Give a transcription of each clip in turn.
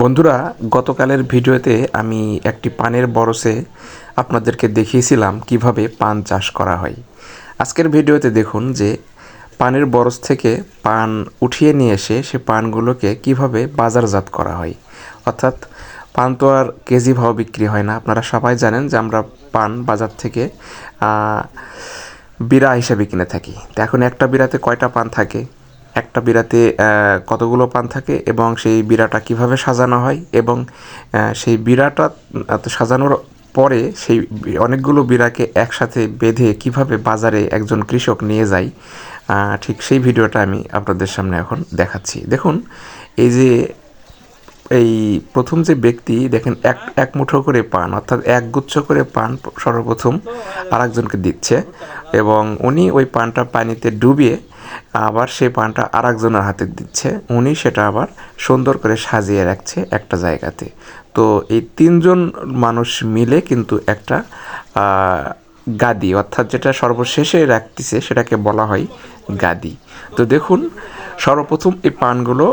বন্ধুরা, গতকালের ভিডিওতে আমি একটি পানের বরসে আপনাদেরকে দেখিয়েছিলাম কীভাবে পান চাষ করা হয়। আজকের ভিডিওতে দেখুন যে পানের বরস থেকে পান উঠিয়ে নিয়ে এসে সে পানগুলোকে কীভাবে বাজারজাত করা হয়। অর্থাৎ পান তো আর কেজি ভাও বিক্রি হয় না। আপনারা সবাই জানেন যে আমরা পান বাজার থেকে বিড়া হিসেবে কিনে থাকি। তো এখন একটা বিড়াতে কয়টা পান থাকে? একটা বিড়াতে কতগুলো পান থাকে এবং সেই বিড়াটা কীভাবে সাজানো হয় এবং সেই বিড়াটা সাজানোর পরে সেই অনেকগুলো বিড়াকে একসাথে বেঁধে কীভাবে বাজারে একজন কৃষক নিয়ে যায় ঠিক সেই ভিডিওটা আমি আপনাদের সামনে এখন দেখাচ্ছি। দেখুন, এই যে এই প্রথম যে ব্যক্তি, দেখেন, এক এক মুঠো করে পান, অর্থাৎ এক গুচ্ছ করে পান সর্বপ্রথম আরেকজনকে দিচ্ছে এবং উনি ওই পানটা পানিতে ডুবিয়ে আবার সেই পানটা আরেকজনের হাতে দিচ্ছে। উনি সেটা আবার সুন্দর করে সাজিয়ে রাখছে একটা জায়গাতে। তো এই তিনজন মানুষ মিলে কিন্তু একটা গাদি, অর্থাৎ যেটা সর্বশেষে রাখতেছে সেটাকে বলা হয় গাদি। তো দেখুন, সর্বপ্রথম এই পানগুলো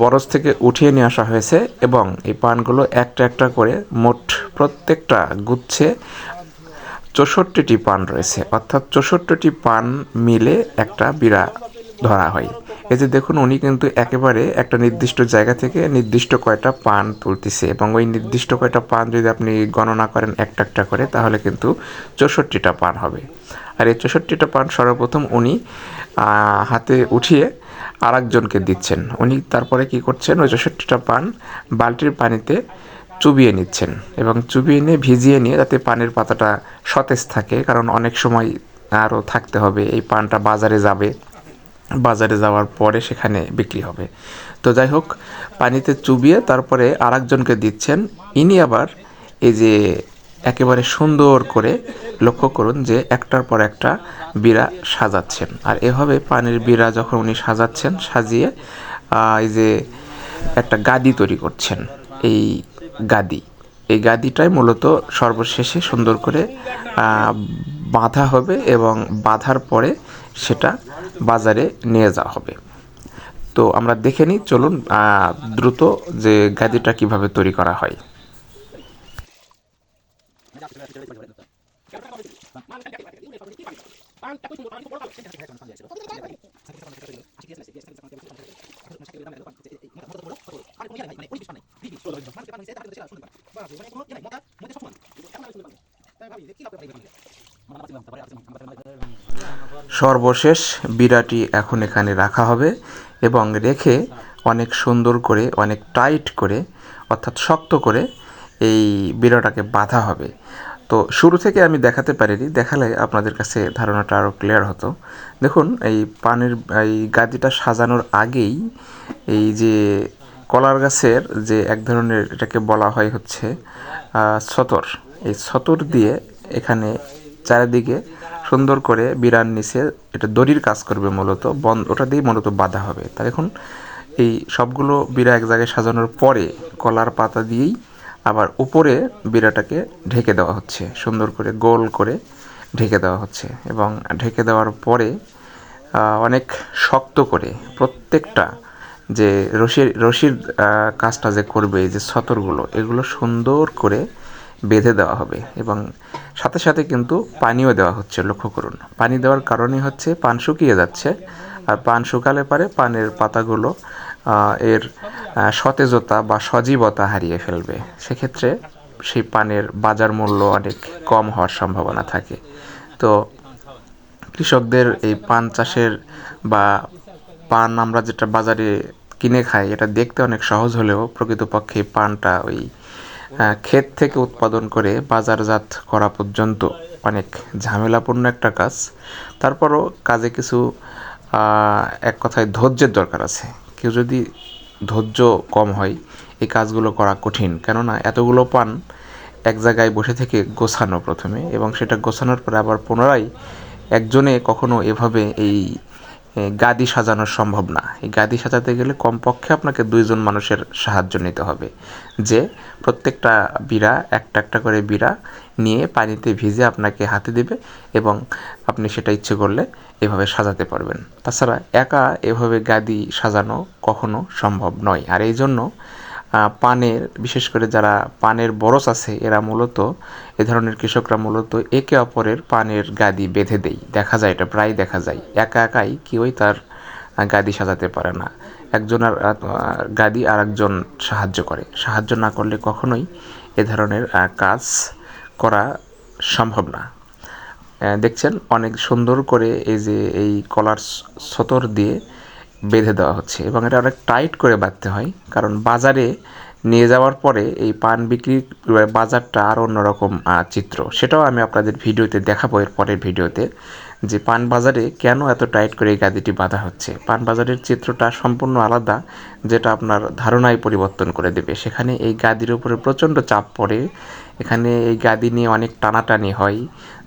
বরজ থেকে উঠিয়ে নিয়ে আসা হয়েছে এবং এই পানগুলো একটা একটা করে মোট প্রত্যেকটা গুচ্ছে চৌষট্টিটি পান রয়েছে, অর্থাৎ চৌষট্টিটি পান মিলে একটা বিড়া ধরা হয়। এই যে দেখুন, উনি কিন্তু একেবারে একটা নির্দিষ্ট জায়গা থেকে নির্দিষ্ট কয়টা পান তুলতেছে এবং ওই নির্দিষ্ট কয়টা পান যদি আপনি গণনা করেন একটা একটা করে, তাহলে কিন্তু চৌষট্টিটা পান হবে। আর এই চৌষট্টিটা পান সর্বপ্রথম উনি হাতে উঠিয়ে আরেকজনকে দিচ্ছেন। উনি তারপরে কি করছেন, ওই চৌষট্টিটা পান বালতির পানিতে চুবিয়ে নিচ্ছেন এবং চুবিয়ে নিয়ে ভিজিয়ে নিয়ে যাতে পানের পাতাটা সতেজ থাকে, কারণ অনেক সময় আরও থাকতে হবে, এই পানটা বাজারে যাবে। বাজারে যাওয়ার পরে সেখানে বিক্রি হবে। তো যাই হোক, পানিতে চুবিয়ে তারপরে আরেকজনকে দিচ্ছেন। ইনি আবার এই যে একেবারে সুন্দর করে লক্ষ্য করুন যে একটার পর একটা বিড়া সাজাচ্ছেন। আর এভাবে পানির বিড়া যখন উনি সাজাচ্ছেন, সাজিয়ে এই যে একটা গাদি তৈরি করছেন। এই গাদি। এই গাদিটাই মূলত সর্বশেষে সুন্দর করে আহ, বাঁধা হবে এবং বাঁধার পরে সেটা বাজারে নিয়ে যাওয়া হবে। তো আমরা দেখে নিই চলুন আহ, দ্রুত যে গাদিটা কীভাবে তৈরি করা হয়। সর্বশেষ বিড়াটি এখন এখানে রাখা হবে এবং রেখে অনেক সুন্দর করে, অনেক টাইট করে, অর্থাৎ শক্ত করে এই বিড়াটাকে বাঁধা হবে। তো শুরু থেকে আমি দেখাতে পারিনি, দেখালে আপনাদের কাছে ধারণাটা আরও ক্লিয়ার হতো। দেখুন, এই পানির, এই গাদিটা সাজানোর আগেই এই যে কলার গাছের যে এক ধরনের এটাকে বলা হয় হচ্ছে ছতর। এই ছতর দিয়ে এখানে চারিদিকে সুন্দর করে বিরান নিচে এটা দড়ির কাজ করবে মূলত বন্ধ ওটা দিয়ে মূলত বাঁধা হবে। তা এখন এই সবগুলো বিড়া এক জায়গায় সাজানোর পরে কলার পাতা দিয়েই আবার উপরে বিড়াটাকে ঢেকে দেওয়া হচ্ছে। সুন্দর করে গোল করে ঢেকে দেওয়া হচ্ছে এবং ঢেকে দেওয়ার পরে অনেক শক্ত করে প্রত্যেকটা যে রশির রশির কাজটা যে করবে যে ছতরগুলো এগুলো সুন্দর করে বেঁধে দেওয়া হবে এবং সাথে সাথে কিন্তু পানিও দেওয়া হচ্ছে, লক্ষ্য করুন। পানি দেওয়ার কারণে হচ্ছে পান শুকিয়ে যাচ্ছে আর পান শুকালে পারে পানের পাতাগুলো এর সতেজতা বা সজীবতা হারিয়ে ফেলবে। সেক্ষেত্রে সেই পানের বাজার মূল্য অনেক কম হওয়ার সম্ভাবনা থাকে। তো কৃষকদের এই পান চাষের বা পান আমরা যেটা বাজারে কিনে খাই এটা দেখতে অনেক সহজ হলেও প্রকৃতপক্ষে পানটা ওই ক্ষেত থেকে উৎপাদন করে বাজারজাত করা পর্যন্ত অনেক ঝামেলাপূর্ণ একটা কাজ। তারপরও কাজে কিছু এক কথায় ধৈর্যের দরকার আছে। কেউ যদি ধৈর্য কম হয়, এই কাজগুলো করা কঠিন। কেননা এতগুলো পান এক জায়গায় বসে থেকে গোছানো প্রথমে এবং সেটা গোছানোর পরে আবার পুনরায় একজনে কখনো এভাবে এই গাদি সাজানো সম্ভব না। এই গাদি সাজাতে গেলে কমপক্ষে আপনাকে দুইজন মানুষের সাহায্য নিতে হবে। যে প্রত্যেকটা বিড়া একটা একটা করে বিড়া নিয়ে পানিতে ভিজে আপনাকে হাতে দেবে এবং আপনি সেটা ইচ্ছে করলে এভাবে সাজাতে পারবেন। তাছাড়া একা এভাবে গাদি সাজানো কখনো সম্ভব নয়। আর এই জন্য পানের, বিশেষ করে যারা পানের বরস আছে, এরা মূলত এ ধরনের কৃষকরা মূলত একে অপরের পানের গাদি বেঁধে দেয়। দেখা যায়, এটা প্রায় দেখা যায়। একা একাই কেউই তার গাদি সাজাতে পারে না। একজন আর গাদি আর একজন সাহায্য করে। সাহায্য না করলে কখনোই এ ধরনের কাজ করা সম্ভব না। দেখছেন, অনেক সুন্দর করে এই যে এই কলার সতর দিয়ে বেঁধে দেওয়া হচ্ছে এবং এটা অনেক টাইট করে বাঁধতে হয়। কারণ বাজারে নিয়ে যাওয়ার পরে এই পান বিক্রির বাজারটা আর অন্যরকম চিত্র। সেটাও আমি আপনাদের ভিডিওতে দেখাবো এর পরের ভিডিওতে। যে পান বাজারে কেন এত টাইট করে এই গাদিটি বাঁধা হচ্ছে। পান বাজারের চিত্রটা সম্পূর্ণ আলাদা, যেটা আপনার ধারণায় পরিবর্তন করে দেবে। সেখানে এই গাদির উপরে প্রচণ্ড চাপ পড়ে। এখানে এই গাদি নিয়ে অনেক টানাটানি হয়,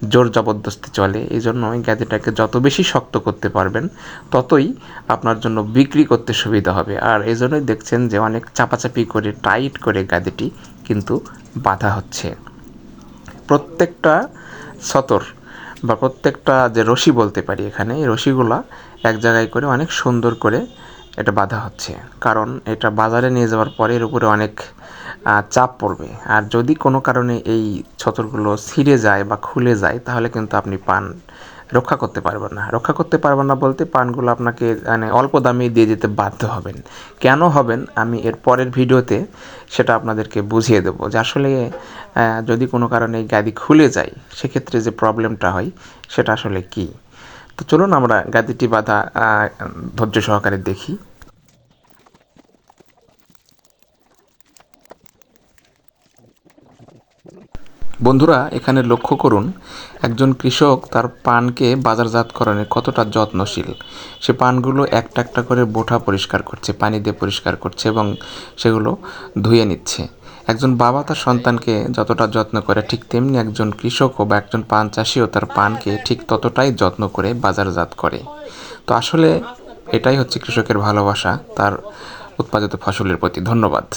জোর জবরদস্তি চলে। এই জন্য এই গাদিটাকে যত বেশি শক্ত করতে পারবেন, ততই আপনার জন্য বিক্রি করতে সুবিধা হবে। আর এই জন্যই দেখছেন যে অনেক চাপাচাপি করে, টাইট করে গাদিটি কিন্তু বাঁধা হচ্ছে। প্রত্যেকটা সতর বা প্রত্যেকটা যে রশি বলতে পারি এখানে, এই রশিগুলা এক জায়গায় করে অনেক সুন্দর করে এটা বাঁধা হচ্ছে। কারণ এটা বাজারে নিয়ে যাওয়ার পরে এর উপরে অনেক চাপ পড়বে। আর যদি কোনো কারণে এই ছতরগুলো ছিঁড়ে যায় বা খুলে যায়, তাহলে কিন্তু আপনি পান। রক্ষা করতে পারবেন না। রক্ষা করতে পারবেন না বলতে পানগুলো আপনাকে মানে অল্প দামেই দিয়ে যেতে বাধ্য হবেন। কেন হবেন? আমি এর পরের ভিডিওতে সেটা আপনাদেরকে বুঝিয়ে দেবো যে আসলে যদি কোনো কারণে গাদি খুলে যায়, সেক্ষেত্রে যে প্রবলেমটা হয়, সেটা আসলে কি? তো চলুন আমরা গাদিটি বাঁধা ধৈর্য সহকারে দেখি। বন্ধুরা, এখানে লক্ষ্য করুন, একজন কৃষক তার পানকে বাজারজাতকরণে কতটা যত্নশীল। সে পানগুলো একটা একটা করে বোঠা পরিষ্কার করছে, পানি দিয়ে পরিষ্কার করছে এবং সেগুলো ধুয়ে নিচ্ছে। একজন বাবা তার সন্তানকে যতটা যত্ন করে, ঠিক তেমনি একজন কৃষকও বা একজন পান চাষিও তার পানকে ঠিক ততটাই যত্ন করে বাজারজাত করে। তো আসলে এটাই হচ্ছে কৃষকের ভালোবাসা, তার উৎপাদিত ফসলের প্রতি ধন্যবাদ।